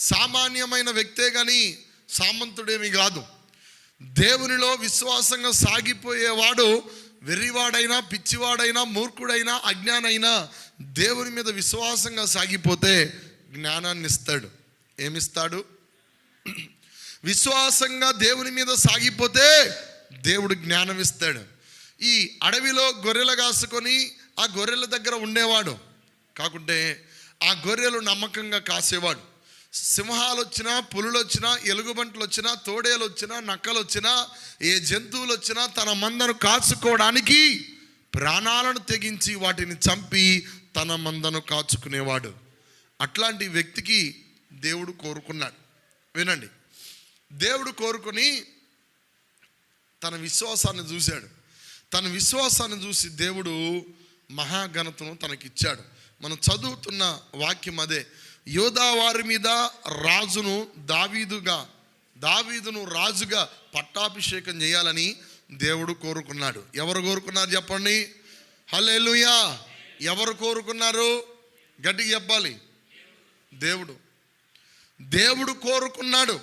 సామాన్యమైన వ్యక్తే కానీ సామంతుడేమి కాదు. దేవునిలో విశ్వాసంగా సాగిపోయేవాడు వెర్రివాడైనా పిచ్చివాడైనా మూర్ఖుడైనా అజ్ఞానైనా దేవుని మీద విశ్వాసంగా సాగిపోతే జ్ఞానాన్ని ఇస్తాడు. ఏమిస్తాడు? విశ్వాసంగా దేవుని మీద సాగిపోతే దేవుడు జ్ఞానం ఇస్తాడు. ఈ అడవిలో గొర్రెలు కాసుకొని ఆ గొర్రెల దగ్గర ఉండేవాడు. కాకుంటే ఆ గొర్రెలు నమ్మకంగా కాసేవాడు. సింహాలు వచ్చినా పులులు వచ్చినా ఎలుగుబంట్లు వచ్చినా తోడేలు వచ్చినా నక్కలు వచ్చినా ఏ జంతువులు వచ్చినా తన మందను కాచుకోవడానికి ప్రాణాలను తెగించి వాటిని చంపి తన మందను కాచుకునేవాడు. అట్లాంటి వ్యక్తికి దేవుడు కోరుకున్నాడు. వినండి. దేవుడు కోరుకుని తన విశ్వాసాన్ని చూశాడు. తన విశ్వాసాన్ని చూసి దేవుడు మహాఘనతను తనకిచ్చాడు. మనం చదువుతున్న వాక్యం అదే. యోధా వారి మీద రాజును దావీదుగా దావీదును రాజుగా పట్టాభిషేకం చేయాలని దేవుడు కోరుకున్నాడు. ఎవరు కోరుకున్నారు చెప్పండి? హలేలుయా ఎవరు కోరుకున్నారు? గట్టిగా చెప్పాలి. దేవుడు. దేవుడు కోరుకున్నాడు.